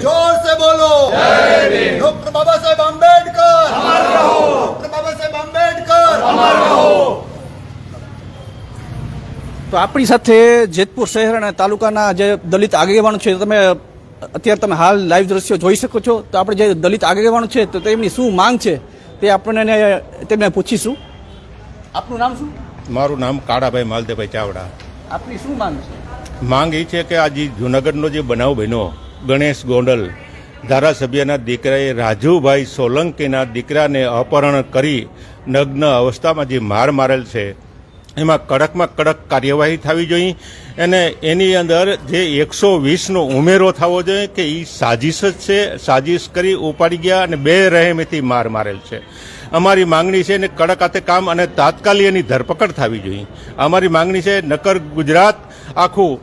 जोर से बोलो डॉक्टर बाबा साहेब आंबेडकर डॉक्टर बाबा साहेब आंबेडकर તો આપણી સાથે જેતપુર શહેર અને તાલુકાના જે દલિત આગેવાનો છે તમે અત્યારે તમે હાલ લાઈવ દ્રશ્યો જોઈ શકો છો તો આપણે જે દલિત આગેવાનો છે તો તેમની શું માંગ છે તે આપણને તેમને પૂછીશું આપનું નામ શું મારું નામ કાળાભાઈ માલદેભાઈ ચાવડા આપની શું માંગ છે માંગ એ છે કે આ જે જૂનાગઢનો જે બનાવ બન્યો ગણેશ ગોંડલ ધારાસભ્યના દીકરાએ રાજુભાઈ સોલંકીના દીકરાને અપહરણ કરી નગ્ન અવસ્થામાં જે માર મારેલ છે, એમાં કડકમાં કડક કાર્યવાહી થવી જોઈએ અને એની અંદર જે એકસો વીસનો ઉમેરો થવો જોઈએ કે એ સાજિશ જ છે, સાજિશ કરી ઉપાડી ગયા અને બે રહેમેથી માર મારેલ છે. અમારી માંગણી છે ને કડક હાથે કામ અને તાત્કાલિક એની ધરપકડ થવી જોઈએ. અમારી માંગણી છે નકર ગુજરાત આખું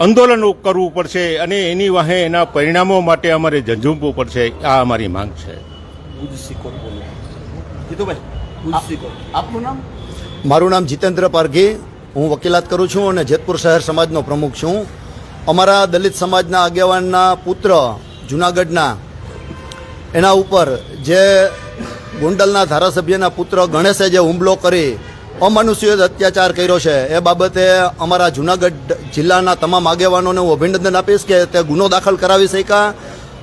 આંદોલન કરવું પડશે અને એની વાહે એના પરિણામો માટે અમારે ઝંઝૂમવું પડશે. આ અમારી માંગ છે. આપનું નામ? મારું નામ જીતેન્દ્ર પારઘી. હું વકીલાત કરું છું અને જેતપુર શહેર સમાજનો પ્રમુખ છું. અમારા દલિત સમાજના આગેવાનના પુત્ર જુનાગઢના એના ઉપર જે ગોંડલના ધારાસભ્યના પુત્ર ગણેશે જે હુમલો કરી અમાનુષિક અત્યાચાર કર્યો છે. એ બાબતે અમારા જુનાગઢ જિલ્લાના તમામ આગેવાનોને હું અભિનંદન આપીશ કે તે ગુનો દાખલ કરાવી શક્યા.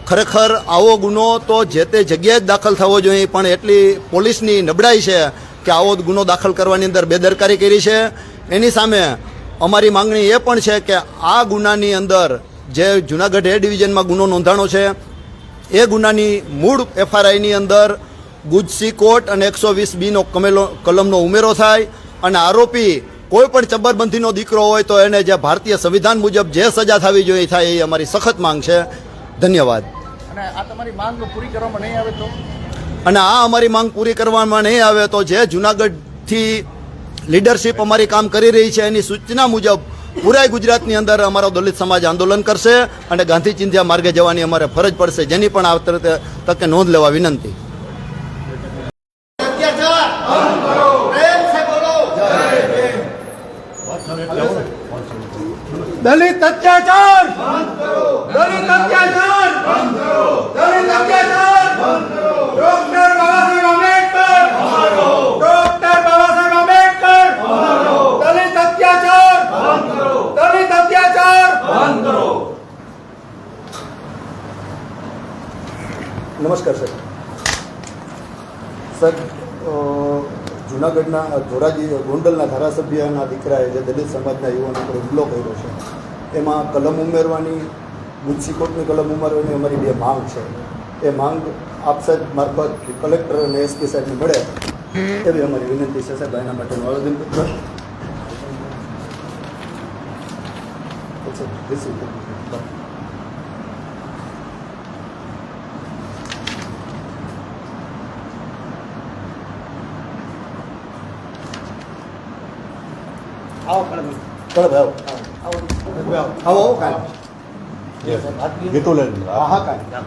ખરેખર આવો ગુનો તો જે તે જગ્યાએ જ દાખલ થવો જોઈએ, પણ એટલી પોલીસની નબળાઈ છે કે આવો ગુનો દાખલ કરવાની અંદર બેદરકારી કરી છે. એની સામે અમારી માંગણી એ પણ છે કે આ ગુનાની અંદર જે જુનાગઢ એ ડિવિઝનમાં ગુનો નોંધાણો છે, એ ગુનાની મૂળ એફઆરઆઈની અંદર ગુજસી કોટ અને એકસો વીસ બીનો કમેલો કલમનો ઉમેરો થાય અને આરોપી કોઈ પણ ચબ્બરબંધીનો દીકરો હોય તો એને જે ભારતીય સંવિધાન મુજબ જે સજા થવી જોઈએ થાય એ અમારી સખત માંગ છે. ધન્યવાદ. અને આ તમારી માંગ પૂરી કરવામાં નહીં આવે તો? અને આ અમારી માંગ પૂરી કરવામાં નહીં આવે તો જે જુનાગઢથી લીડરશિપ અમારી કામ કરી રહી છે એની સૂચના મુજબ પૂરા ગુજરાતની અંદર અમારો દલિત સમાજ આંદોલન કરશે અને ગાંધી ચિંધ્યા માર્ગે જવાની અમારે ફરજ પડશે જેની પણ આ તકે નોંધ લેવા વિનંતી. દલિત અત્યાચાર દલિત અત્યાચાર દલિત અત્યાચાર ડોક્ટર બાબા સાહેબ આંબેડકર ડોક્ટર બાબા સાહેબ આંબેડકર દલિત અત્યાચાર દલિત અત્યાચાર નમસ્કાર સર સર અ, જુનાગઢના ધોરાજી ગોંડલના ધારાસભ્યના દીકરાએ જે દલિત સમાજના યુવાનો પર હુમલો કર્યો છે, એમાં કલમ ઉમેરવાની ગુજસી કોર્ટની કલમ ઉમેરવાની અમારી બે માંગ છે. એ માંગ આપ સાહેબ મારફત કલેક્ટર અને એસપી સાહેબને મળે એવી અમારી વિનંતી છે. સાહેબ એના માટેનું આવેદનપત્ર Thank receive કરી. ચાલો ભાઈ. આવો. આવો. આવો કાંઈ ગીતું લઈ હા હા કાંઈ